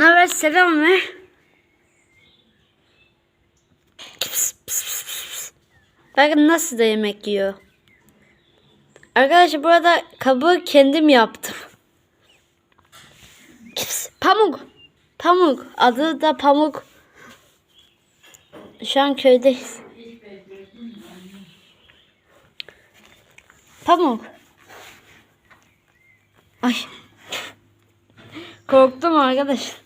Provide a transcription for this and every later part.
Ne haber selam pıs, pıs, pıs, pıs. Bakın nasıl da yemek yiyor. Arkadaşlar burada kabuğu kendim yaptım. Pamuk. Pamuk. Adı da Pamuk. Şu an köydeyiz. Pamuk. Ay. Korktum arkadaş.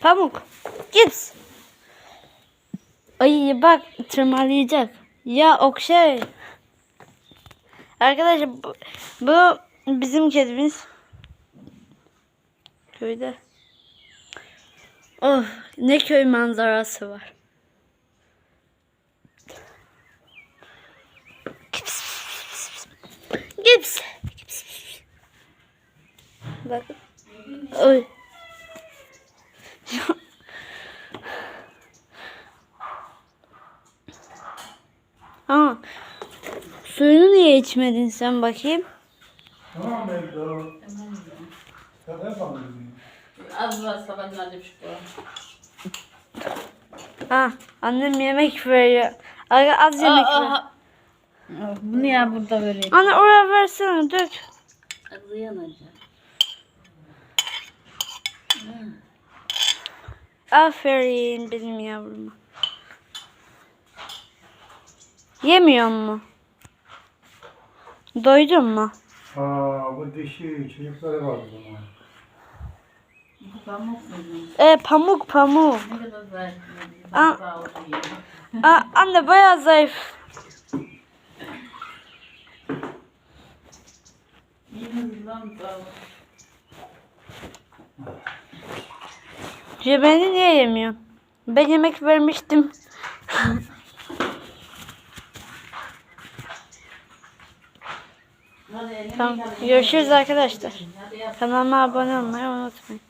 Pamuk. Gips. Ay bak tırmalayacak. Ya okşay. Arkadaşlar bu, bu bizim kedimiz. Köyde. Oh ne köy manzarası var. Gips. Gips. Bak. Oy. Ha. Suyunu niye içmedin sen bakayım? Tamam. Sen yapalım. Az var sabahın annem şu Ha, annem yemek veriyor. Aga az yemek ver. Bunu ya burada vereyim. Anne oraya versene dök. Ağzı yanacak. Aferin benim yavruma. Yemiyor mu? Doydun mu? Aa bu dişi çocukları var pamuk mu? E pamuk pamuk. Aa. Aa, anne bayağı zayıf. Yine lan Cebeni niye yemiyor? Ben yemek vermiştim. Tamam. Görüşürüz arkadaşlar. Kanalıma abone olmayı unutmayın.